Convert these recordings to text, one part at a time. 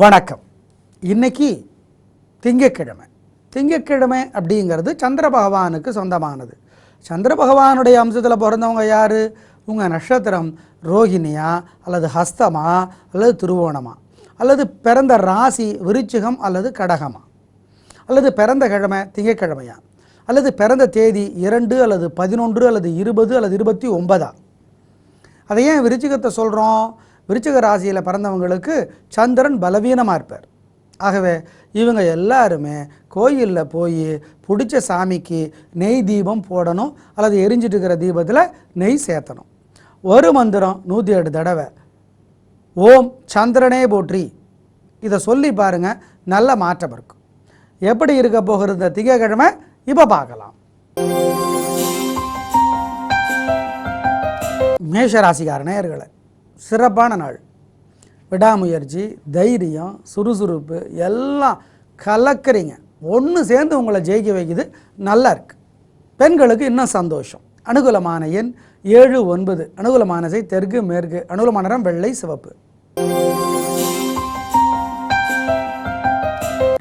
வணக்கம். இன்னைக்கு திங்கட்கிழமை. திங்கட்கிழமை அப்படிங்கிறது சந்திர பகவானுக்கு சொந்தமானது. சந்திர பகவானுடைய அம்சத்தில் பிறந்தவங்க யார்? உங்கள் நட்சத்திரம் ரோகிணியா அல்லது ஹஸ்தமா அல்லது திருவோணமா? அல்லது பிறந்த ராசி விருச்சிகம் அல்லது கடகமா? அல்லது பிறந்த கிழமை திங்கட்கிழமையா? அல்லது பிறந்த தேதி இரண்டு அல்லது பதினொன்று அல்லது இருபது அல்லது இருபத்தி ஒன்பதா? அதை ஏன் விருச்சிகத்தை சொல்கிறோம் விருச்சிக ராசியில் பிறந்தவங்களுக்கு சந்திரன் பலவீனமாக இருப்பார். ஆகவே இவங்க எல்லாருமே கோயிலில் போய் பிடிச்ச சாமிக்கு நெய் தீபம் போடணும் அல்லது எரிஞ்சிட்டு இருக்கிற தீபத்தில் நெய் சேர்த்தணும். ஒரு மந்திரம் நூற்றி எட்டு தடவை. ஓம் சந்திரனே போற்றி. இதை சொல்லி பாருங்கள் நல்ல மாற்றம் இருக்கும் எப்படி இருக்க போகிறது இந்த திங்கக்கிழமை? இப்போ பார்க்கலாம். மேஷராசிக்கார நேர்களை சிறப்பான நாள். விடாமுயற்சி தைரியம் சுறுசுறுப்பு எல்லாம் கலக்கிறீங்க. ஒன்று சேர்ந்து உங்களை ஜெயிக்க வைக்குது. நல்லா இருக்கு. பெண்களுக்கு இன்னும் சந்தோஷம். அனுகூலமான எண் ஏழு ஒன்பது. அனுகூலமானசை தெற்கு மேற்கு. அனுகூலமான நிறம் வெள்ளை சிவப்பு.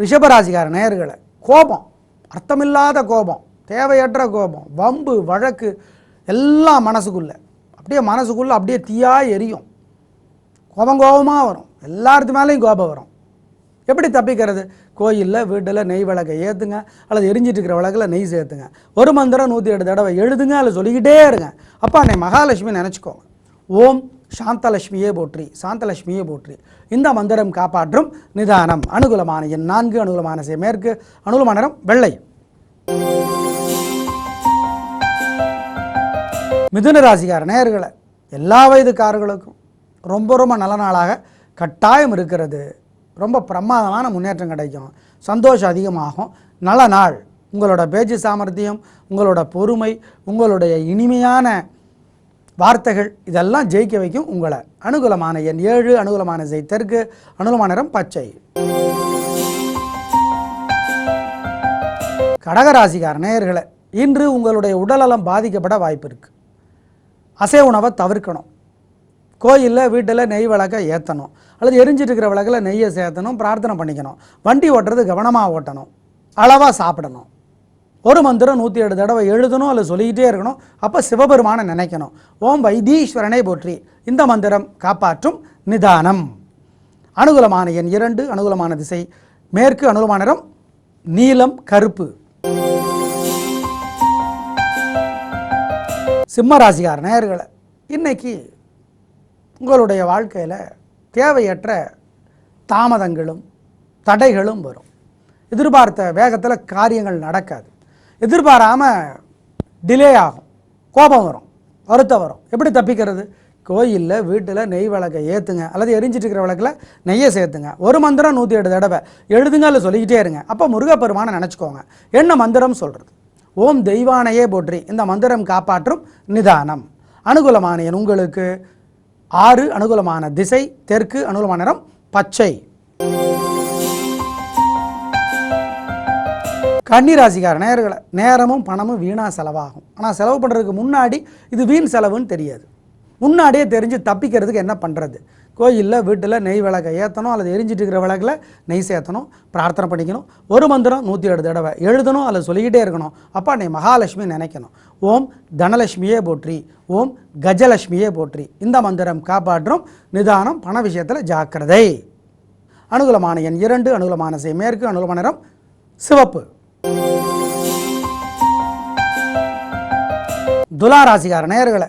ரிஷபராசிகார நேயர்களை கோபம். அர்த்தமில்லாத கோபம். தேவையற்ற கோபம். வம்பு வழக்கு எல்லாம் மனசுக்குள்ளே. அப்படியே மனசுக்குள்ளே அப்படியே தீயாக எரியும். கோபம் கோபமாக வரும். எல்லாத்து மேலேயும் கோபம் வரும். எப்படி தப்பிக்கிறது? கோயிலில் வீட்டில் நெய் விளக்கை ஏற்றுங்க அல்லது எரிஞ்சிட்டு இருக்கிற விளக்கில் நெய் சேர்த்துங்க. ஒரு மந்திரம் நூற்றி எட்டு தடவை எழுதுங்க அல்ல சொல்லிக்கிட்டே இருங்க. அப்போ அன்னை மகாலட்சுமி நினச்சிக்கோங்க ஓம் சாந்தலட்சுமியே போற்றி சாந்தலட்சுமியே போற்றி. இந்த மந்திரம் காப்பாற்றும் நிதானம். அனுகூலமான எண் நான்கு அனுகூலமான செய் மேற்கு அனுகூலமான நிறம் வெள்ளை. மிதுன ராசிக்கார நேயர்களை எல்லா வயதுக்காரர்களுக்கும் ரொம்ப ரொம்ப நல்ல நாளாக கட்டாயம் இருக்கிறது. ரொம்ப பிரமாதமான முன்னேற்றம் கிடைக்கும். சந்தோஷம் அதிகமாகும். நல்ல நாள். உங்களோட பேச்சு சாமர்த்தியம் உங்களோட பொறுமை உங்களுடைய இனிமையான வார்த்தைகள் இதெல்லாம் ஜெயிக்க வைக்கும் உங்களை. அனுகூலமான எண் ஏழு அனுகூலமான செய் தெற்கு அனுகூலமான நிறம் பச்சை. கடகராசிக்கார நேயர்களை இன்று உங்களுடைய உடல்நலம் பாதிக்கப்பட வாய்ப்பு இருக்குது அசை உணவை தவிர்க்கணும். கோயிலில் வீட்டில் நெய் விளக்கை ஏற்றணும் அல்லது எரிஞ்சிட்டு இருக்கிற விளக்கில் நெய்யை சேர்த்தணும் பிரார்த்தனை பண்ணிக்கணும். வண்டி ஓட்டுறது கவனமாக ஓட்டணும். அளவாக சாப்பிடணும். ஒரு மந்திரம் நூற்றி ஏழு தடவை எழுதணும் அல்லது சொல்லிக்கிட்டே இருக்கணும். அப்போ சிவபெருமானை நினைக்கணும். ஓம் வைத்தீஸ்வரனை போற்றி. இந்த மந்திரம் காப்பாற்றும் நிதானம். அனுகூலமான எண் இரண்டு அனுகூலமான திசை. மேற்கு அனுகூலமான நிறம் நீலம் கருப்பு. சிம்ம நேயர்களை இன்னைக்கு உங்களுடைய வாழ்க்கையில் தேவையற்ற தாமதங்களும் தடைகளும் வரும். எதிர்பார்த்த வேகத்தில் காரியங்கள் நடக்காது. எதிர்பாராமல் டிலே ஆகும். கோபம் வரும். வருத்தம் வரும். எப்படி தப்பிக்கிறது? கோயிலில் வீட்டில் நெய் விளக்கை ஏற்றுங்க அல்லது எரிஞ்சிட்டு இருக்கிற விளக்கில் நெய்யை சேர்த்துங்க. ஒரு மந்திரம் நூற்றி எட்டு தடவை. எழுதுங்க இல்லை சொல்லிக்கிட்டே இருங்க. அப்போ முருகப்பெருமானை நினச்சிக்கோங்க. என்ன மந்திரம் சொல்கிறது ஓம் தெய்வானையே போற்றி. இந்த மந்திரம் காப்பாற்றும் நிதானம். அனுகூலமான உங்களுக்கு. ஆறு அனுகூலமான திசை தெற்கு அனுகூலமான நிறம் பச்சை. கன்னிராசிக்கார நேர்களை நேரமும் பணமும் வீணாக செலவாகும். ஆனால் செலவு பண்ணுறதுக்கு முன்னாடி இது வீண் செலவுன்னு தெரியாது. முன்னாடியே தெரிஞ்சு தப்பிக்கிறதுக்கு என்ன பண்ணுறது கோயிலில் வீட்டில் நெய் விளக்கை ஏற்றணும் அல்லது எரிஞ்சிட்டு இருக்கிற விளக்கில் நெய் சேர்த்தணும் பிரார்த்தனை பண்ணிக்கணும். ஒரு மந்திரம் நூற்றி ஏழு தடவை. எழுதணும் அல்லது சொல்லிக்கிட்டே இருக்கணும். அப்பா நீ மகாலட்சுமி நினைக்கணும். ஓம் தனலட்சுமியே போற்றி. ஓம் கஜலட்சுமியே போற்றி. இந்த மந்திரம் காப்பாற்றும் நிதானம் பண விஷயத்தில் ஜாக்கிரதை. அனுகூலமான எண் இரண்டு அனுகூலமான செய் மேற்கு அனுகூலமான நிறம் சிவப்பு. துலா ராசிக்கார நேயர்களை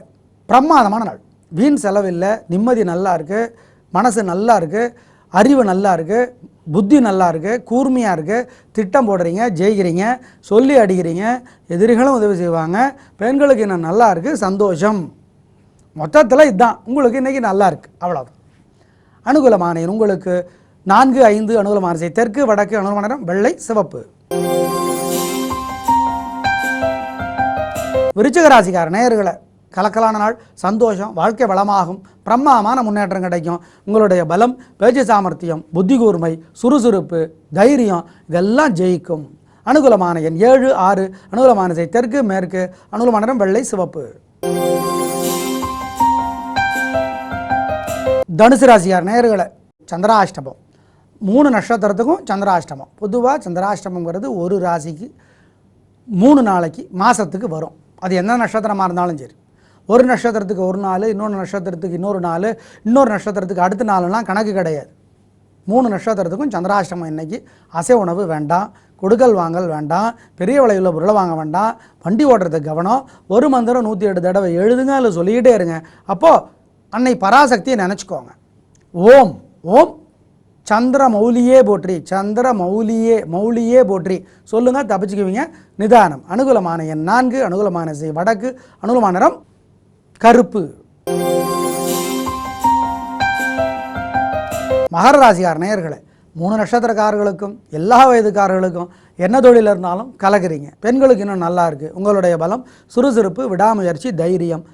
பிரமாதமான நாள். வீண் செலவில்லை நிம்மதி நல்லா இருக்குது மனசு நல்லா இருக்குது அறிவு நல்லா இருக்குது புத்தி நல்லா இருக்குது கூர்மையாக இருக்குது திட்டம் போடுறீங்க ஜெயிக்கிறீங்க சொல்லி அடிக்கிறீங்க எதிரிகளும் உதவி செய்வாங்க. பெண்களுக்கு இன்னும் நல்லா இருக்குது சந்தோஷம். மொத்தத்தில் இதுதான். உங்களுக்கு இன்றைக்கி நல்லா இருக்குது அவ்வளோதான் அனுகூலமான உங்களுக்கு நான்கு ஐந்து அனுகூலமான செய் தெற்கு வடக்கு அனுகூலமான நிறம் வெள்ளை சிவப்பு. விருச்சிக ராசிக்கார நேயர்களை கலக்கலான நாள் சந்தோஷம் வாழ்க்கை வளமாகும் பிரம்மாமான முன்னேற்றம் கிடைக்கும். உங்களுடைய பலம் பேச்சு சாமர்த்தியம் புத்தி கூர்மை சுறுசுறுப்பு தைரியம் இதெல்லாம் ஜெயிக்கும். அனுகூலமான எண் ஏழு ஆறு அனுகூலமான செய் தெற்கு மேற்கு அனுகூலமான நிறம் வெள்ளை சிவப்பு. தனுசு ராசியார் நேர்களை சந்திராஷ்டமம். மூணு நட்சத்திரத்துக்கும் சந்திராஷ்டமம். பொதுவாக சந்திராஷ்டமங்கிறது ஒரு ராசிக்கு மூணு நாளைக்கு மாதத்துக்கு வரும். அது எந்த நட்சத்திரமாக இருந்தாலும் சரி. ஒரு நட்சத்திரத்துக்கு ஒரு நாள் இன்னொரு நட்சத்திரத்துக்கு இன்னொரு நாள் இன்னொரு நட்சத்திரத்துக்கு அடுத்த நாளெல்லாம் கணக்கு கிடையாது. மூணு நட்சத்திரத்துக்கும் சந்திராஷ்டமம் இன்னைக்கு. அசை உணவு வேண்டாம் கொடுக்கல் வாங்கல் வேண்டாம் பெரிய விலையுள்ள பொருளை வாங்க வேண்டாம் வண்டி ஓட்டுறதுக்கு கவனம் ஒரு மந்திரம் நூற்றி எட்டு தடவை எழுதுங்க இல்லை சொல்லிக்கிட்டே இருங்க. அப்போது அன்னை பராசக்தியை நினச்சிக்கோங்க. ஓம் ஓம் சந்திர மௌலியே போற்றி சந்திர மௌலியே மௌலியே போற்றி. சொல்லுங்கள் தப்பிச்சுக்குவீங்க. நிதானம் அனுகூலமான எண் நான்கு அனுகூலமான வடக்கு அனுகூலமான நிறம் கருப்பு. மகர ராசியார் நேயர்களை மூணு நட்சத்திரக்காரர்களுக்கும் எல்லா வயதுக்காரர்களுக்கும் என்ன தொழில் இருந்தாலும் கலக்கிறீங்க. பெண்களுக்கு இன்னும் நல்லா இருக்குது உங்களுடைய பலம் சுறுசுறுப்பு விடாமுயற்சி தைரியம்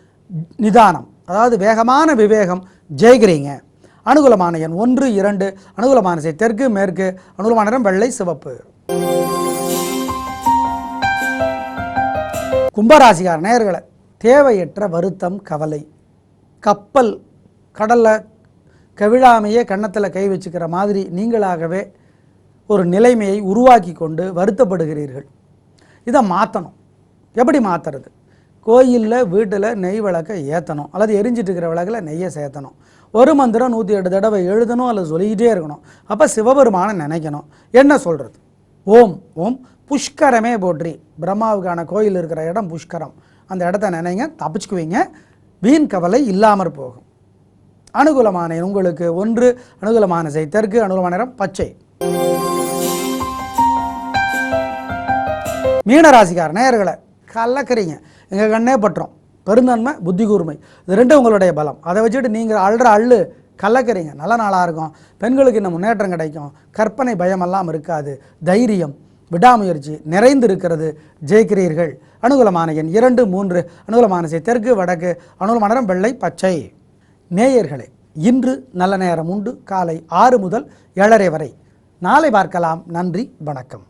நிதானம். அதாவது வேகமான விவேகம் ஜெயிக்கிறீங்க. அனுகூலமான எண் ஒன்று இரண்டு அனுகூலமான செய் தெற்கு மேற்கு அனுகூலமான நிறம் வெள்ளை சிவப்பு. கும்பராசிகார் நேர்களை தேவையற்ற வருத்தம் கவலை. கப்பல் கடலில் கவிழாமையே கன்னத்தில் கை வச்சுக்கிற மாதிரி நீங்களாகவே ஒரு நிலைமையை உருவாக்கி கொண்டு வருத்தப்படுகிறீர்கள். இதை மாற்றணும் எப்படி மாற்றுறது கோயிலில் வீட்டில் நெய் விளக்கை ஏற்றணும் அல்லது எரிஞ்சிட்டு இருக்கிற விளக்கில் நெய்யை சேர்த்தணும். ஒரு மந்திரம் நூற்றி எட்டு தடவை எழுதணும் அல்லது சொல்லிக்கிட்டே இருக்கணும். அப்போ சிவபெருமானை நினைக்கணும். என்ன சொல்கிறது ஓம் ஓம் புஷ்கரமே போற்றி. பிரம்மாவுக்கான கோயில் இருக்கிற இடம் புஷ்கரம். அந்த இடத்த நினைங்க தப்பிச்சுக்குவீங்க. வீண் கவலை இல்லாமற் போகும். அனுகூலமான உங்களுக்கு ஒன்று அனுகூலமான செய் தெற்கு அனுகூலமான இடம் பச்சை. மீனராசிக்கார நேயர்களை கலக்கிறீங்க. எங்கள் கண்ணே பற்றோம். பெருந்தன்மை புத்தி கூர்மை. இது ரெண்டும் உங்களுடைய பலம். அதை வச்சுட்டு நீங்கள் அழுற அள்ளு கலக்கிறீங்க. நல்ல நாளாக இருக்கும். பெண்களுக்கு இன்னும் முன்னேற்றம் கிடைக்கும். கற்பனை பயமெல்லாம் இருக்காது. தைரியம் விடாமுயற்சி நிறைந்திருக்கிறது. ஜெயிக்கிறீர்கள். அனுகூலமான எண் இரண்டு மூன்று. அனுகூலமான செய் தெற்கு வடக்கு. அனுகூலமான நிறம் வெள்ளை பச்சை. நேயர்களே இன்று நல்ல நேரம் உண்டு. காலை ஆறு முதல் ஏழரை வரை. நாளை பார்க்கலாம். நன்றி வணக்கம்.